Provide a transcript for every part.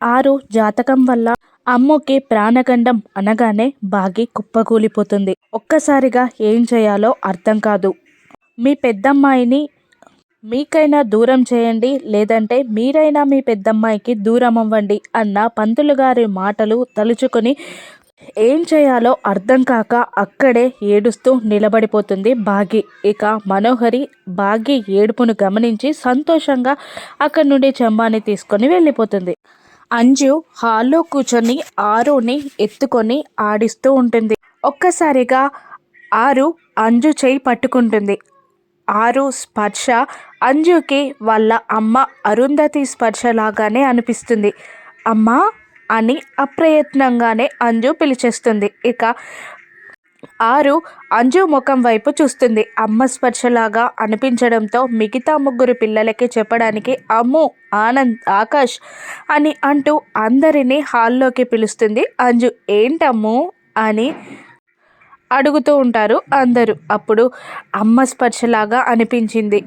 ఆరు జాతకం వల్ల అమ్ముకి ప్రాణగండం అనగానే బాగి కుప్పకూలిపోతుంది. ఒక్కసారిగా ఏం చేయాలో అర్థం కాదు. మీ పెద్దమ్మాయిని మీకైనా దూరం చేయండి లేదంటే మీరైనా మీ పెద్దమ్మాయికి దూరం అవ్వండి అన్న పంతులు గారి మాటలు తలుచుకొని ఏం చేయాలో అర్థం కాక అక్కడే ఏడుస్తూ నిలబడిపోతుంది బాగి. ఇక మనోహరి బాగి ఏడుపును గమనించి సంతోషంగా అక్కడి నుండి చెంబాని తీసుకొని వెళ్ళిపోతుంది. అంజు హాల్లో కూర్చొని ఆరుని ఎత్తుకొని ఆడిస్తూ ఉంటుంది. ఒక్కసారిగా ఆరు అంజు చేయి పట్టుకుంటుంది. ఆరు స్పర్శ. అంజుకి వాళ్ళ అమ్మ అరుంధతి స్పర్శ లాగానే అనిపిస్తుంది. అమ్మా అని అప్రయత్నంగానే అంజు పిలిచేస్తుంది. ఇక ఆరు అంజు ముఖం వైపు చూస్తుంది. అమ్మ స్పర్శలాగా అనిపించడంతో మిగతా ముగ్గురు పిల్లలకి చెప్పడానికి అమ్ము ఆనంద్ ఆకాష్ అని అంటూ అందరినీ హాల్లోకి పిలుస్తుంది. అంజు ఏంటమ్ము? అని అడుగుతూ ఉంటారు అందరూ. అప్పుడు అమ్మ స్పర్శలాగా అనిపించింది.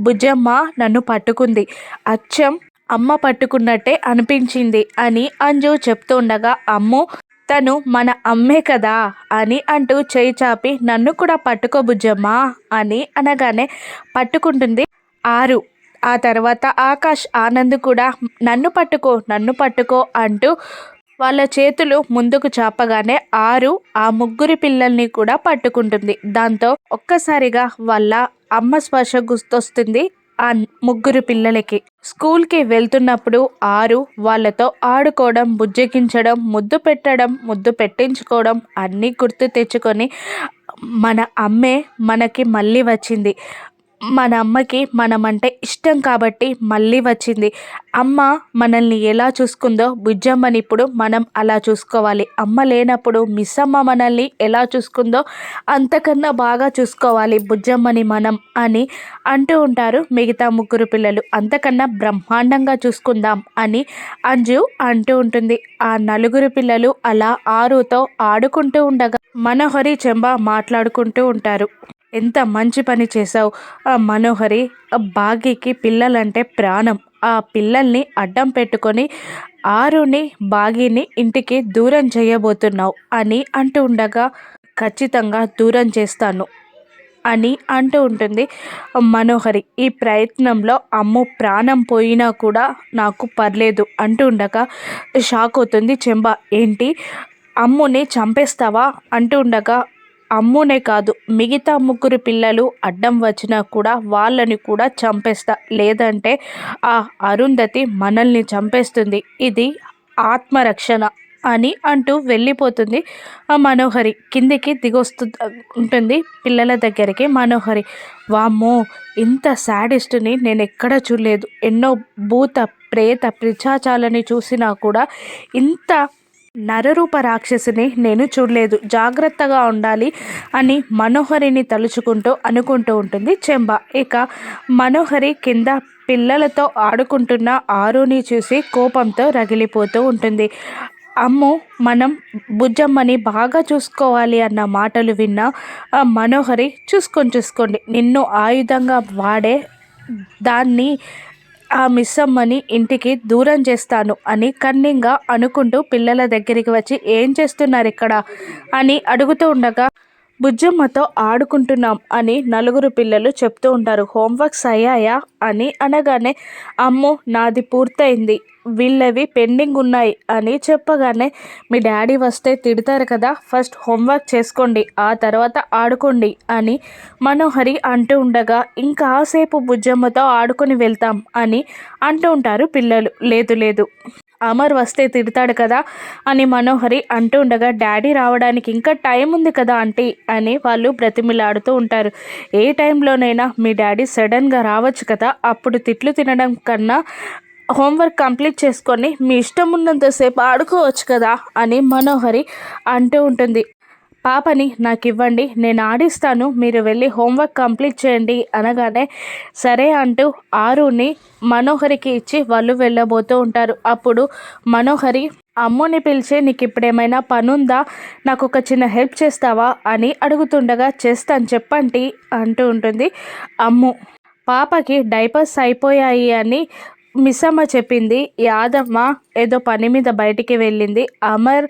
బుజ్జమ్మ నన్ను పట్టుకుంది. అచ్చం అమ్మ పట్టుకున్నట్టే అనిపించింది అని అంజు చెప్తుండగా అమ్ము తను మన అమ్మే కదా అని అంటూ చేయి చాపి నన్ను కూడా పట్టుకో బుజ్జమ్మా అని అనగానే పట్టుకుంటుంది ఆరు. ఆ తర్వాత ఆకాష్ ఆనంద్ కూడా నన్ను పట్టుకో నన్ను పట్టుకో అంటూ వాళ్ళ చేతులు ముందుకు చాపగానే ఆరు ఆ ముగ్గురి పిల్లల్ని కూడా పట్టుకుంటుంది. దాంతో ఒక్కసారిగా వాళ్ళ అమ్మ స్పర్శ గుర్తొస్తుంది ఆ ముగ్గురు పిల్లలకి. స్కూల్కి వెళ్తున్నప్పుడు ఆరు వాళ్ళతో ఆడుకోవడం బుజ్జగించడం ముద్దు పెట్టడం ముద్దు పెట్టించుకోవడం అన్నీ గుర్తు తెచ్చుకొని మన అమ్మే మనకి మళ్ళీ వచ్చింది. మన అమ్మకి మనమంటే ఇష్టం కాబట్టి మళ్ళీ వచ్చింది. అమ్మ మనల్ని ఎలా చూసుకుందో బుజ్జమ్మని ఇప్పుడు మనం అలా చూసుకోవాలి. అమ్మ లేనప్పుడు మిస్ అమ్మ మనల్ని ఎలా చూసుకుందో అంతకన్నా బాగా చూసుకోవాలి బుజ్జమ్మని మనం అని అంటూ ఉంటారు మిగతా ముగ్గురు పిల్లలు. అంతకన్నా బ్రహ్మాండంగా చూసుకుందాం అని అంజు అంటూ ఉంటుంది. ఆ నలుగురు పిల్లలు అలా ఆరుతో ఆడుకుంటూ ఉండగా మనోహరి చెంబ మాట్లాడుకుంటూ ఉంటారు. ఎంత మంచి పని చేశావు. ఆ మనోహరి ఆ బాగీకి పిల్లలంటే ప్రాణం. ఆ పిల్లల్ని అడ్డం పెట్టుకొని ఆరుని బాగీని ఇంటికి దూరం చేయబోతున్నావు అని అంటూ ఉండగా ఖచ్చితంగా దూరం చేస్తాను అని అంటూ ఉంటుంది మనోహరి. ఈ ప్రయత్నంలో అమ్ము ప్రాణం పోయినా కూడా నాకు పర్లేదు అంటూ ఉండగా షాక్ అవుతుంది చెంబ. ఏంటి? అమ్ముని చంపేస్తావా? అంటూ ఉండగా అమ్మునే కాదు మిగతా ముగ్గురు పిల్లలు అడ్డం వచ్చినా కూడా వాళ్ళని కూడా చంపేస్తా. లేదంటే ఆ అరుంధతి మనల్ని చంపేస్తుంది. ఇది ఆత్మరక్షణ అని అంటూ వెళ్ళిపోతుంది ఆ మనోహరి. కిందికి దిగొస్తు ఉంటుంది పిల్లల దగ్గరికి మనోహరి. వామ్మో ఇంత శాడిస్ట్ని నేను ఎక్కడ చూడలేదు. ఎన్నో భూత ప్రేత పిచాచాలని చూసినా కూడా ఇంత నరరూప రాక్షసిని నేను చూడలేదు. జాగ్రత్తగా ఉండాలి అని మనోహరిని తలుచుకుంటూ అనుకుంటూ ఉంటుంది చెంబ. ఇక మనోహరి కింద పిల్లలతో ఆడుకుంటున్న ఆరుని చూసి కోపంతో రగిలిపోతూ ఉంటుంది. అమ్ము! మనం బుజ్జమ్మని బాగా చూసుకోవాలి అన్న మాటలు విన్న మనోహరి చూసుకొని చూసుకోండి. నిన్ను ఆయుధంగా వాడే దాన్ని ఆ మిస్సమ్మని ఇంటికి దూరం చేస్తాను అని కన్నింగా అనుకుంటూ పిల్లల దగ్గరికి వచ్చి ఏం చేస్తున్నారు ఇక్కడ? అని అడుగుతూ ఉండగా బుజ్జమ్మతో ఆడుకుంటున్నాం అని నలుగురు పిల్లలు చెప్తూ ఉంటారు. హోంవర్క్స్ అయ్యాయా అని అనగానే అమ్మో నాది పూర్తయింది. వీళ్ళవి పెండింగ్ ఉన్నాయి అని చెప్పగానే మీ డాడీ వస్తే తిడతారు కదా ఫస్ట్ హోంవర్క్ చేసుకోండి ఆ తర్వాత ఆడుకోండి అని మనోహరి అంటూ ఉండగా ఇంకాసేపు బుజ్జమ్మతో ఆడుకొని వెళ్తాం అని అంటూ ఉంటారు పిల్లలు. లేదు లేదు. అమర్ వస్తే తిడతాడు కదా అని మనోహరి అంటూ ఉండగా డాడీ రావడానికి ఇంకా టైం ఉంది కదా ఆంటీ అని వాళ్ళు బ్రతిమిలాడుతూ ఉంటారు. ఏ టైంలోనైనా మీ డాడీ సడన్గా రావచ్చు కదా అప్పుడు తిట్లు తినడం కన్నా హోంవర్క్ కంప్లీట్ చేసుకొని మీ ఇష్టం ఉన్నంతసేపు ఆడుకోవచ్చు కదా అని మనోహరి అంటూ ఉంటుంది. పాపని నాకు ఇవ్వండి నేను ఆడిస్తాను మీరు వెళ్ళి హోంవర్క్ కంప్లీట్ చేయండి అనగానే సరే అంటూ ఆరుని మనోహరికి ఇచ్చి వాళ్ళు వెళ్ళబోతూ ఉంటారు. అప్పుడు మనోహరి అమ్ముని పిలిచి నీకు ఇప్పుడేమైనా పనుందా? నాకు ఒక చిన్న హెల్ప్ చేస్తావా? అని అడుగుతుండగా చేస్తాను చెప్పండి అంటూ ఉంటుంది. అమ్ము పాపకి డైపర్స్ అయిపోయాయి అని మిస్సమ్మ చెప్పింది యాదమ్మ ఏదో పని మీద బయటికి వెళ్ళింది. అమర్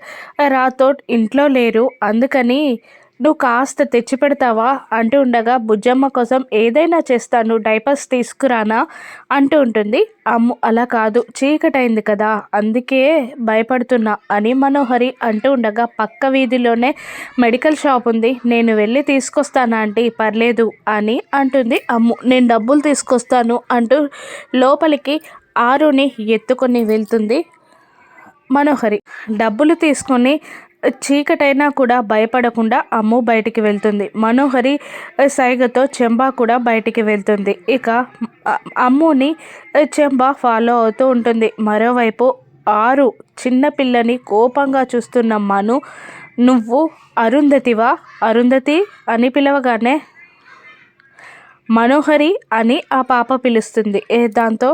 రాథోడ్ ఇంట్లో లేరు. అందుకని నువ్వు కాస్త తెచ్చి పెడతావా అంటూ ఉండగా బుజ్జమ్మ కోసం ఏదైనా చేస్తాను డైపర్స్ తీసుకురానా? అంటూ ఉంటుంది. అమ్ము అలా కాదు చీకటైంది కదా అందుకే భయపడుతున్నా అని మనోహరి అంటూ ఉండగా పక్క వీధిలోనే మెడికల్ షాప్ ఉంది నేను వెళ్ళి తీసుకొస్తానా ఆంటీ? పర్లేదు అని అంటుంది. అమ్ము నేను డబ్బులు తీసుకొస్తాను అంటూ లోపలికి ఆరుని ఎత్తుకొని వెళ్తుంది మనోహరి. డబ్బులు తీసుకొని చీకటైనా కూడా భయపడకుండా అమ్ము బయటికి వెళ్తుంది. మనోహరి సైగతో చెంబా కూడా బయటికి వెళ్తుంది. ఇక అమ్ముని చెంబా ఫాలో అవుతూ ఉంటుంది. మరోవైపు ఆరు చిన్నపిల్లని కోపంగా చూస్తున్న మను నువ్వు అరుంధతివా? అరుంధతి? అని పిలవగానే మనోహరి అని ఆ పాప పిలుస్తుంది. ఏ దాంతో?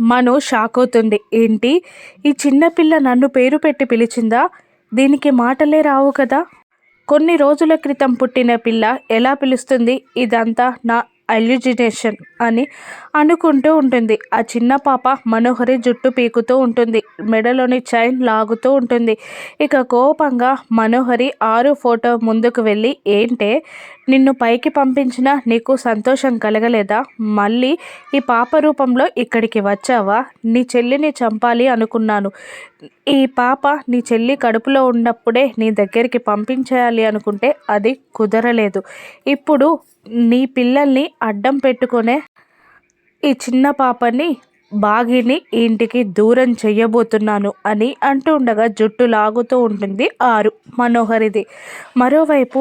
మను షాక్ అవుతుంది. ఏంటి? ఈ చిన్నపిల్ల నన్ను పేరు పెట్టి పిలిచిందా? దీనికి మాటలే రావు కదా. కొన్ని రోజుల క్రితం పుట్టిన పిల్ల ఎలా పిలుస్తుంది? ఇదంతా నా అల్యూజినేషన్ అని అనుకుంటూ ఉంటుంది. ఆ చిన్న పాప మనోహరి జుట్టు పీకుతూ ఉంటుంది. మెడలోని చైన్ లాగుతూ ఉంటుంది. ఇక కోపంగా మనోహరి ఆరు ఫోటో ముందుకు వెళ్ళి ఏంటే నిన్ను పైకి పంపించిన నీకు సంతోషం కలగలేదా? మళ్ళీ ఈ పాప రూపంలో ఇక్కడికి వచ్చావా? నీ చెల్లిని చంపాలి అనుకున్నాను. ఈ పాప నీ చెల్లి కడుపులో ఉన్నప్పుడే నీ దగ్గరికి పంపించేయాలి అనుకుంటే అది కుదరలేదు. ఇప్పుడు నీ పిల్లల్ని అడ్డం పెట్టుకునే ఈ చిన్న పాపని బాగిని ఇంటికి దూరం చెయ్యబోతున్నాను అని అంటూ ఉండగా జుట్టు లాగుతూ ఉంటుంది ఆరు మనోహరిది. మరోవైపు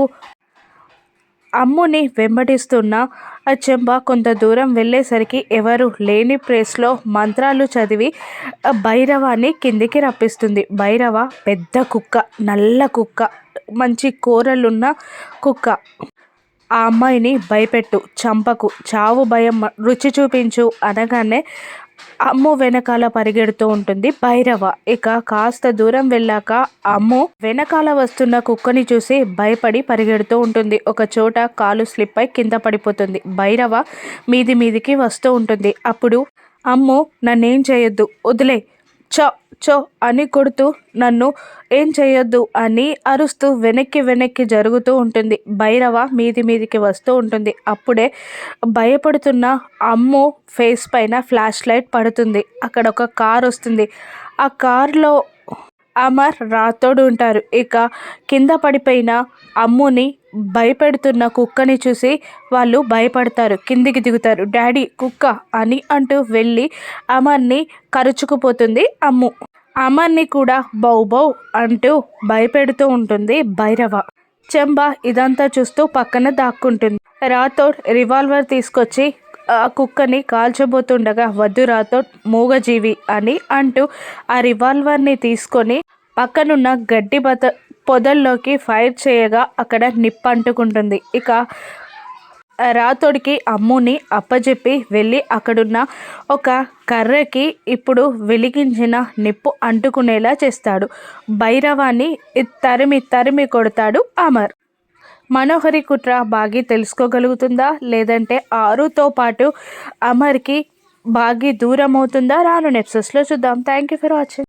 అమ్ముని వెంబడిస్తున్న చెంబ కొంత దూరం వెళ్ళేసరికి ఎవరు లేని ప్లేస్లో మంత్రాలు చదివి భైరవాన్ని కిందికి రప్పిస్తుంది. భైరవ పెద్ద కుక్క నల్ల కుక్క మంచి కూరలున్న కుక్క. ఆ అమ్మాయిని భయపెట్టు చంపకు చావు భయం రుచి చూపించు అనగానే అమ్ము వెనకాల పరిగెడుతూ ఉంటుంది భైరవ. ఇక కాస్త దూరం వెళ్ళాక అమ్ము వెనకాల వస్తున్న కుక్కని చూసి భయపడి పరిగెడుతూ ఉంటుంది. ఒక చోట కాలు స్లిప్ అయి కింద పడిపోతుంది. భైరవ మీది మీదికి వస్తూ ఉంటుంది. అప్పుడు అమ్ము నన్నేం చేయొద్దు. వదిలే. చో చో అని కొడుతూ నన్ను ఏం చేయొద్దు అని అరుస్తూ వెనక్కి వెనక్కి జరుగుతూ ఉంటుంది. భైరవ మీది మీదికి వస్తూ ఉంటుంది. అప్పుడే భయపడుతున్న అమ్ము ఫేస్ పైన ఫ్లాష్ లైట్ పడుతుంది. అక్కడ ఒక కార్ వస్తుంది. ఆ కార్లో అమర్ రాతోడు ఉంటారు. ఇక కింద పడిపోయిన అమ్ముని భయపెడుతున్న కుక్కని చూసి వాళ్ళు భయపడతారు. కిందికి దిగుతారు. డాడీ కుక్క అని అంటూ వెళ్ళి అమర్ని కరుచుకుపోతుంది అమ్ము. అమర్ని కూడా బౌ బౌ అంటూ భయపెడుతూ ఉంటుంది భైరవ. చెంబ ఇదంతా చూస్తూ పక్కన దాక్కుంటుంది. రాథోడ్ రివాల్వర్ తీసుకొచ్చి ఆ కుక్కని కాల్చబోతుండగా వద్దు మూగజీవి అని అంటూ ఆ రివాల్వర్ని తీసుకొని పక్కనున్న గడ్డి బత పొదల్లోకి ఫైర్ చేయగా అక్కడ నిప్పు అంటుకుంటుంది ఇక రాతోడికి అమ్ముని అప్పజెప్పి వెళ్ళి అక్కడున్న ఒక కర్రకి ఇప్పుడు వెలిగించిన నిప్పు అంటుకునేలా చేస్తాడు. భైరవాన్ని తరిమి తరిమి కొడతాడు అమర్. మనోహరి కుట్ర బాగి తెలుసుకోగలుగుతుందా? లేదంటే ఆరుతో పాటు అమర్కి బాగి దూరం అవుతుందా రాను నెప్సెస్లో చూద్దాం. Thank you for watching